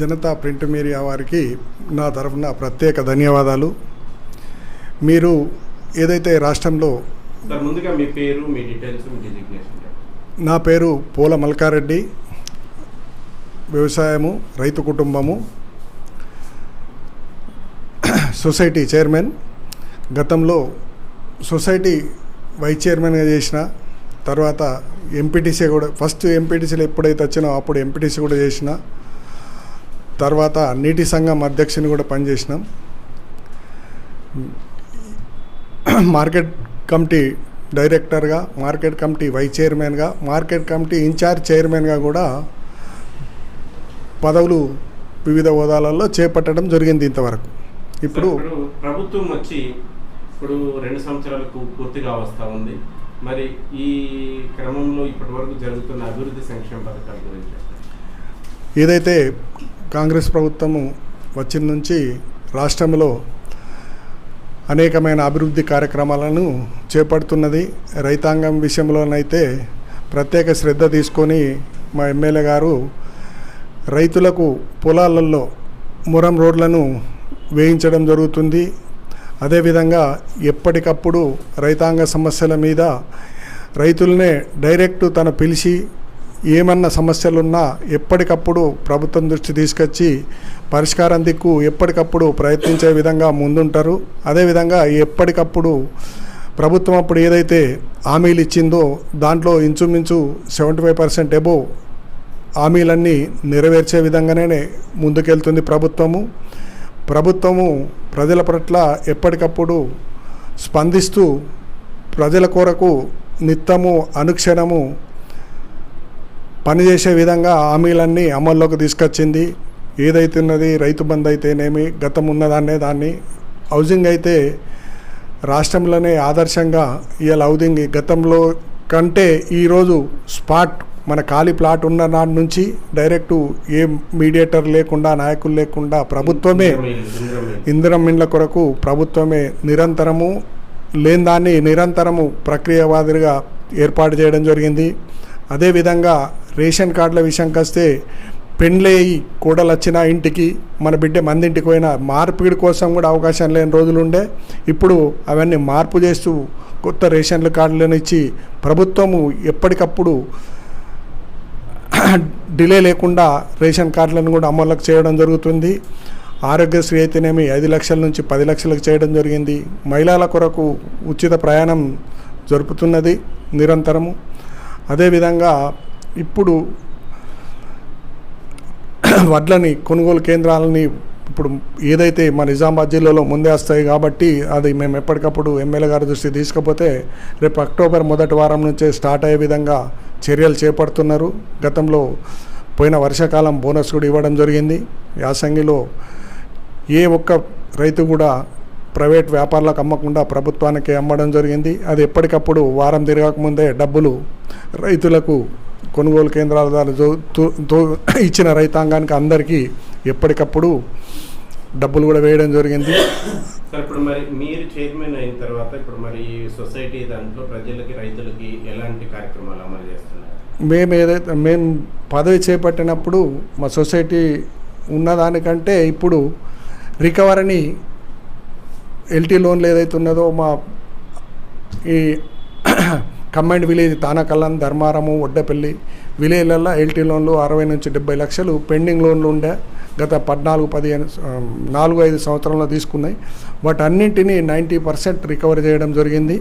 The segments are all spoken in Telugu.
జనతా ప్రింట్ మీడియా వారికి నా తరఫున ప్రత్యేక ధన్యవాదాలు. మీరు ఏదైతే రాష్ట్రంలో సార్ ముందుగా మీ పేరు మీ డీటెయిల్స్ మీ డిజిగ్నేషన్ నా పేరు పూల మల్కారెడ్డి. వ్యవసాయము రైతు కుటుంబము. Society chairman. గతంలో సొసైటీ వైస్ చైర్మన్గా చేసిన తర్వాత ఎంపీటీసీ కూడా ఫస్ట్ ఎంపీటీసీలు ఎప్పుడైతే వచ్చినో అప్పుడు ఎంపీటీసీ కూడా చేసిన తర్వాత నీటి సంఘం అధ్యక్షుని కూడా పనిచేసినాం. మార్కెట్ కమిటీ డైరెక్టర్గా మార్కెట్ కమిటీ వైస్ చైర్మన్గా మార్కెట్ కమిటీ ఇన్ఛార్జ్ చైర్మన్గా కూడా పదవులు వివిధ హోదాలలో చేపట్టడం జరిగింది ఇంతవరకు. ఇప్పుడు ప్రభుత్వం వచ్చి ఇప్పుడు రెండు సంవత్సరాలకు పూర్తిగా వస్తూ ఉంది. మరి ఈ క్రమంలో ఇప్పటి వరకు జరుగుతున్న అభివృద్ధి సంక్షేమ పథకాల గురించి. ఏదైతే కాంగ్రెస్ ప్రభుత్వము వచ్చిన నుంచి రాష్ట్రంలో అనేకమైన అభివృద్ధి కార్యక్రమాలను చేపడుతున్నది. రైతాంగం విషయంలోనైతే ప్రత్యేక శ్రద్ధ తీసుకొని మా ఎమ్మెల్యే గారు రైతులకు పొలాలలో మురం రోడ్లను వేయించడం జరుగుతుంది. అదేవిధంగా ఎప్పటికప్పుడు రైతాంగ సమస్యల మీద రైతులనే డైరెక్ట్ తను పిలిచి ఏమన్నా సమస్యలున్నా ఎప్పటికప్పుడు ప్రభుత్వం దృష్టి తీసుకొచ్చి పరిష్కారం దిక్కు ఎప్పటికప్పుడు ప్రయత్నించే విధంగా ముందుంటారు. అదేవిధంగా ఎప్పటికప్పుడు ప్రభుత్వం అప్పుడు ఏదైతే హామీలు ఇచ్చిందో దాంట్లో ఇంచుమించు సెవెంటీ ఫైవ్ పర్సెంట్ ఎబో హామీలన్నీ నెరవేర్చే విధంగానే ముందుకెళ్తుంది ప్రభుత్వము. ప్రభుత్వము ప్రజల పట్ల ఎప్పటికప్పుడు స్పందిస్తూ ప్రజల కొరకు నిత్యము అనుక్షణము పనిచేసే విధంగా హామీలన్నీ అమల్లోకి తీసుకొచ్చింది. ఏదైతే ఉన్నది రైతు బంద్ అయితేనేమి గతం ఉన్నదాన్నే దాన్ని హౌసింగ్ అయితే రాష్ట్రంలోనే ఆదర్శంగా ఇవాళ హౌజింగ్ గతంలో కంటే ఈరోజు స్పాట్ మన ఖాళీ ప్లాట్ ఉన్న నాటి నుంచి డైరెక్టు ఏ మీడియేటర్ లేకుండా నాయకులు లేకుండా ప్రభుత్వమే ఇందిరం ఇండ్ల కొరకు ప్రభుత్వమే నిరంతరము లేని దాన్ని నిరంతరము ప్రక్రియ ఏర్పాటు చేయడం జరిగింది. అదేవిధంగా రేషన్ కార్డుల విషయంకి వస్తే పెండ్లేయి కూడలు వచ్చిన ఇంటికి మన బిడ్డ మందింటికి పోయిన మార్పిడి కోసం కూడా అవకాశం లేని రోజులుండే. ఇప్పుడు అవన్నీ మార్పు చేస్తూ కొత్త రేషన్ల కార్డులను ఇచ్చి ప్రభుత్వము ఎప్పటికప్పుడు డిలే లేకుండా రేషన్ కార్డులను కూడా అమలుకు చేయడం జరుగుతుంది. ఆరోగ్యశ్రీ అయితేనేమి ఐదు లక్షల నుంచి పది లక్షలకు చేయడం జరిగింది. మహిళల కొరకు ఉచిత ప్రయాణం జరుపుతున్నది నిరంతరము. అదేవిధంగా ఇప్పుడు వడ్లని కొనుగోలు కేంద్రాలని ఇప్పుడు ఏదైతే మా నిజామాబాద్ జిల్లాలో ముందే వస్తాయి కాబట్టి అది మేము ఎప్పటికప్పుడు ఎమ్మెల్యే గారి దృష్టి తీసుకపోతే రేపు అక్టోబర్ మొదటి వారం నుంచే స్టార్ట్ అయ్యే విధంగా చర్యలు చేపడుతున్నారు. గతంలో పోయిన వర్షాకాలం బోనస్ కూడా ఇవ్వడం జరిగింది. యాసంగిలో ఏ ఒక్క రైతు కూడా ప్రైవేట్ వ్యాపారులకు అమ్మకుండా ప్రభుత్వానికి అమ్మడం జరిగింది. అది ఎప్పటికప్పుడు వారం తిరగకముందే డబ్బులు రైతులకు కొనుగోలు కేంద్రాల ద్వారా ఇచ్చిన రైతాంగానికి అందరికీ ఎప్పటికప్పుడు డబ్బులు కూడా వేయడం జరిగింది. సార్ ఇప్పుడు మరి మీరు చైర్మన్ అయిన తర్వాత ఇప్పుడు మరి సొసైటీ దాంట్లో ప్రజలకి రైతులకి ఎలాంటి కార్యక్రమాలు అమలు చేస్తున్నారు? మేము ఏదైతే మేము పదవి చేపట్టినప్పుడు మా సొసైటీ ఉన్నదానికంటే ఇప్పుడు రికవరీని ఎల్టీ లోన్లు ఏదైతే ఉన్నదో మా ఈ కంబైండ్ విలేజ్ తానకల్లం ధర్మారము ఒడ్డపల్లి విలేజ్లలో ఎల్టీ లోన్లు అరవై నుంచి డెబ్బై లక్షలు పెండింగ్ లోన్లు ఉండే గత పద్నాలుగు పదిహేను నాలుగు ఐదు సంవత్సరంలో తీసుకున్నాయి. వాటన్నింటినీ నైంటీ పర్సెంట్ రికవరీ చేయడం జరిగింది.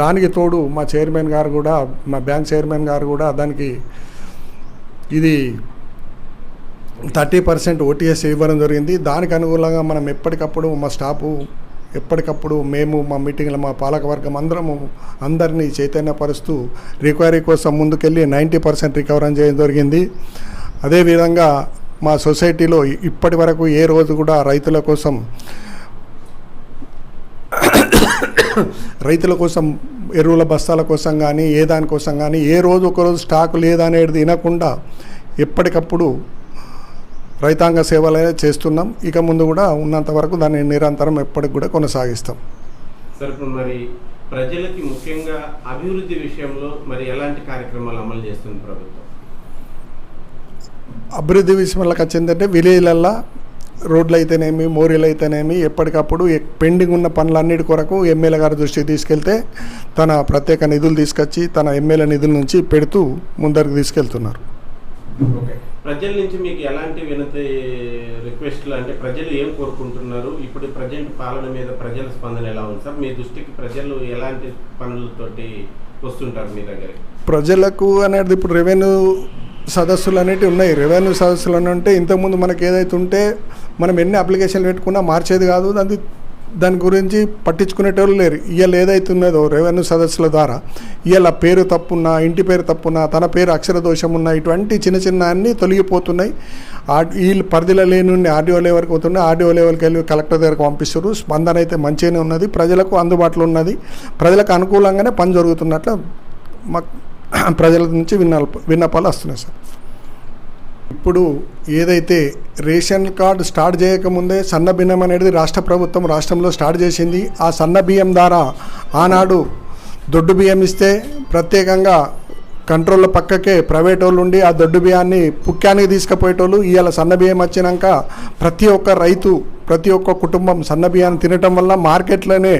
దానికి తోడు మా చైర్మన్ గారు కూడా మా బ్యాంక్ చైర్మన్ గారు కూడా దానికి ఇది థర్టీ పర్సెంట్ ఓటీఎస్ ఇవ్వడం జరిగింది. దానికి అనుగుణంగా మనం ఎప్పటికప్పుడు మా స్టాఫ్ ఎప్పటికప్పుడు మేము మా మీటింగ్లో మా పాలకవర్గం అందరము అందరినీ చైతన్యపరుస్తూ రికవరీ కోసం ముందుకెళ్ళి నైంటీ పర్సెంట్ రికవరీ చేయడం జరిగింది. అదేవిధంగా మా సొసైటీలో ఇప్పటి వరకు ఏ రోజు కూడా రైతుల కోసం రైతుల కోసం ఎరువుల బస్తాల కోసం కానీ ఏ దానికోసం కానీ ఏ రోజు ఒకరోజు స్టాక్ లేదనేది తినకుండా ఎప్పటికప్పుడు రైతాంగ సేవలే చేస్తున్నాం. ఇక ముందు కూడా ఉన్నంత వరకు దాన్ని నిరంతరం ఎప్పటికి కూడా కొనసాగిస్తాం. సార్ ఇప్పుడు మరి ప్రజలకి ముఖ్యంగా అభివృద్ధి విషయంలో మరి ఎలాంటి కార్యక్రమాలు అమలు చేస్తుంది ప్రభుత్వం? అభివృద్ధి విషయంలోకి వచ్చిందంటే విలేజ్లల్లో రోడ్లు అయితేనేమి మోరీలు అయితేనేమి ఎప్పటికప్పుడు పెండింగ్ ఉన్న పనులన్నిటి కొరకు ఎమ్మెల్యే గారి దృష్టికి తీసుకెళ్తే తన ప్రత్యేక నిధులు తీసుకొచ్చి తన ఎమ్మెల్యే నిధుల నుంచి పెడుతూ ముందరికి తీసుకెళ్తున్నారు. ఓకే. ప్రజల నుంచి మీకు ఎలాంటి వినతి రిక్వెస్ట్లు అంటే ప్రజలు ఏం కోరుకుంటున్నారు? ఇప్పుడు ప్రజెంట్ పాలన మీద ప్రజల స్పందన ఎలా ఉంది సార్? మీ దృష్టికి ప్రజలు ఎలాంటి పనులతోటి వస్తుంటారు మీ దగ్గర ప్రజలకు అనేది ఇప్పుడు రెవెన్యూ సదస్సులు అనేటివి ఉన్నాయి. రెవెన్యూ సదస్సులు అని అంటే ఇంతకుముందు మనకి ఏదైతే ఉంటే మనం ఎన్ని అప్లికేషన్లు పెట్టుకున్నా మార్చేది కాదు. అది దాని గురించి పట్టించుకునేటోళ్ళు లేరు. ఇవాళ ఏదైతున్నదో రెవెన్యూ సదస్సుల ద్వారా ఇవాళ పేరు తప్పున్నా ఇంటి పేరు తప్పున్నా తన పేరు అక్షర దోషం ఉన్న ఇటువంటి చిన్న చిన్న అన్నీ తొలగిపోతున్నాయి. ఆ వీళ్ళు పరిధిలో లేని ఆర్డీఓ లెవెల్కి పోతున్నాయి ఆర్డీఓ లెవెల్కి వెళ్ళి కలెక్టర్ దగ్గరకు పంపిస్తారు స్పందన అయితే మంచిగానే ఉన్నది. ప్రజలకు అందుబాటులో ఉన్నది. ప్రజలకు అనుకూలంగానే పని జరుగుతున్నట్లు మాకు ప్రజల నుంచి విన్నప విన్నపాలు వస్తున్నాయి సార్. ఇప్పుడు ఏదైతే రేషన్ కార్డు స్టార్ట్ చేయకముందే సన్న బియ్యం అనేది రాష్ట్ర ప్రభుత్వం రాష్ట్రంలో స్టార్ట్ చేసింది ఆ సన్న బియ్యం ద్వారా ఆనాడు దొడ్డు బియ్యం ఇస్తే ప్రత్యేకంగా కంట్రోల్ పక్కకే ప్రైవేట్ వాళ్ళు ఉండి ఆ దొడ్డు బియ్యాన్ని పుక్కానికి తీసుకుపోయేటోళ్ళు ఇవాళ సన్న బియ్యం వచ్చినాక ప్రతి ఒక్క రైతు ప్రతి ఒక్క కుటుంబం సన్న బియ్యాన్ని తినటం వల్ల మార్కెట్లోనే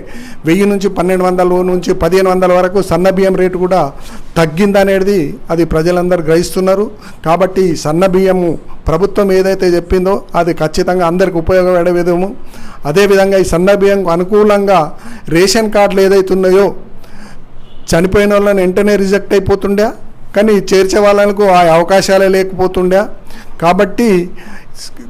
వెయ్యి నుంచి పన్నెండు వందల నుంచి పదిహేను వందల వరకు సన్న బియ్యం రేటు కూడా తగ్గిందనేది అది ప్రజలందరూ గ్రహిస్తున్నారు. కాబట్టి సన్న బియ్యము ప్రభుత్వం ఏదైతే చెప్పిందో అది ఖచ్చితంగా అందరికి ఉపయోగపడే విధము. అదేవిధంగా ఈ సన్న బియ్యంకు అనుకూలంగా రేషన్ కార్డులు ఏదైతే ఉన్నాయో చనిపోయిన వాళ్ళని వెంటనే రిజెక్ట్ అయిపోతుండే? కానీ చేర్చే వాళ్ళకు ఆ అవకాశాలే లేకపోతుండే. కాబట్టి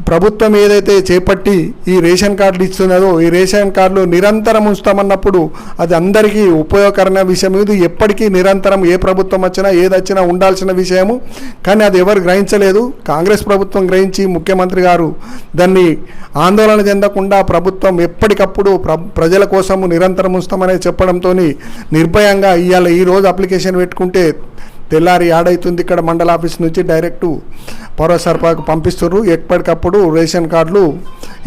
ప్రభుత్వం ఏదైతే చేపట్టి ఈ రేషన్ కార్డులు ఇస్తున్నదో ఈ రేషన్ కార్డులు నిరంతరం ఉంచుతామన్నప్పుడు అది అందరికీ ఉపయోగకరమైన విషయం. ఇది ఎప్పటికీ నిరంతరం ఏ ప్రభుత్వం వచ్చినా ఏది వచ్చినా ఉండాల్సిన విషయము. కానీ అది ఎవరు గ్రహించలేదు. కాంగ్రెస్ ప్రభుత్వం గ్రహించి ముఖ్యమంత్రి గారు దాన్ని ఆందోళన చెందకుండా ప్రభుత్వం ఎప్పటికప్పుడు ప్ర ప్రజల కోసము నిరంతరం ఉంచుతామని చెప్పడంతో నిర్భయంగా ఇవాళ ఈరోజు అప్లికేషన్ పెట్టుకుంటే తెల్లారి యాడైతుంది ఇక్కడ మండల ఆఫీస్ నుంచి డైరెక్టు పౌర సరఫరాకు పంపిస్తున్నారు ఎప్పటికప్పుడు రేషన్ కార్డులు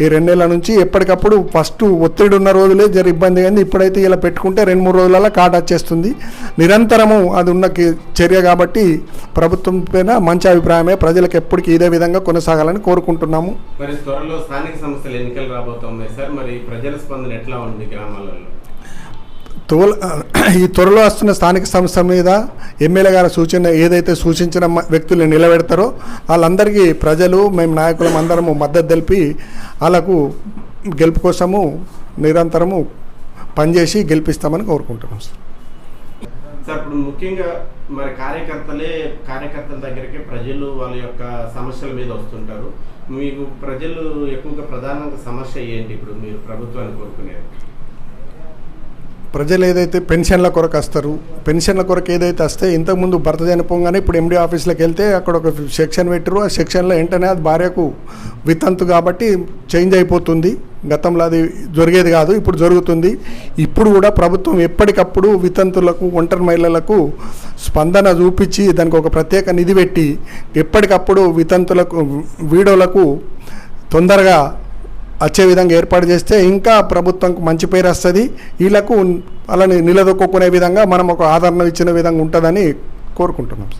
ఈ రెండేళ్ళ నుంచి ఎప్పటికప్పుడు ఫస్ట్ ఒత్తిడి ఉన్న రోజులే జర ఇబ్బంది అయింది. ఇప్పుడైతే ఇలా పెట్టుకుంటే రెండు మూడు రోజులలో కార్డు వచ్చేస్తుంది. నిరంతరము అది ఉన్న చర్య కాబట్టి ప్రభుత్వం పైన మంచి అభిప్రాయమే. ప్రజలకు ఎప్పటికీ ఇదే విధంగా కొనసాగాలని కోరుకుంటున్నాము. మరి త్వరలో స్థానిక సంస్థలు ఎన్నికలు రాబోతున్నాయి సార్. మరి ప్రజల స్పందన ఎట్లా ఉంది గ్రామాలలో? తోల ఈ త్వరలో వస్తున్న స్థానిక సంస్థ మీద ఎమ్మెల్యే గారు సూచన ఏదైతే సూచించిన వ్యక్తుల్ని నిలబెడతారో వాళ్ళందరికీ ప్రజలు మేము నాయకులం అందరము మద్దతు తెలిపి వాళ్ళకు గెలుపు కోసము నిరంతరము పనిచేసి గెలిపిస్తామని కోరుకుంటున్నాం సార్. సార్ ఇప్పుడు ముఖ్యంగా మరి కార్యకర్తలే కార్యకర్తల దగ్గరికి ప్రజలు వాళ్ళ యొక్క సమస్యల మీద వస్తుంటారు. మీకు ప్రజలు ఎక్కువగా ప్రధానంగా సమస్య ఏంటి ఇప్పుడు మీరు ప్రభుత్వాన్ని కోరుకునేది? ప్రజలు ఏదైతే పెన్షన్ల కొరకు వస్తారు పెన్షన్ల కొరకు ఏదైతే వస్తే ఇంతకుముందు భర్త చనిపోగానే ఇప్పుడు ఎండీ ఆఫీస్లోకి వెళ్తే అక్కడ ఒక సెక్షన్ పెట్టరు ఆ సెక్షన్లో వెంటనే అది భార్యకు వితంతు కాబట్టి చేంజ్ అయిపోతుంది. గతంలో అది జరిగేది కాదు ఇప్పుడు జరుగుతుంది. ఇప్పుడు కూడా ప్రభుత్వం ఎప్పటికప్పుడు వితంతులకు ఒంటరి మహిళలకు స్పందన చూపించి దానికి ఒక ప్రత్యేక నిధి పెట్టి ఎప్పటికప్పుడు వితంతులకు వీడోలకు తొందరగా వచ్చే విధంగా ఏర్పాటు చేస్తే ఇంకా ప్రభుత్వంకు మంచి పేరు వస్తుంది. వీళ్ళకు అలాని నిలదొక్కునే విధంగా మనం ఒక ఆదరణ ఇచ్చిన విధంగా ఉంటుందని కోరుకుంటున్నాం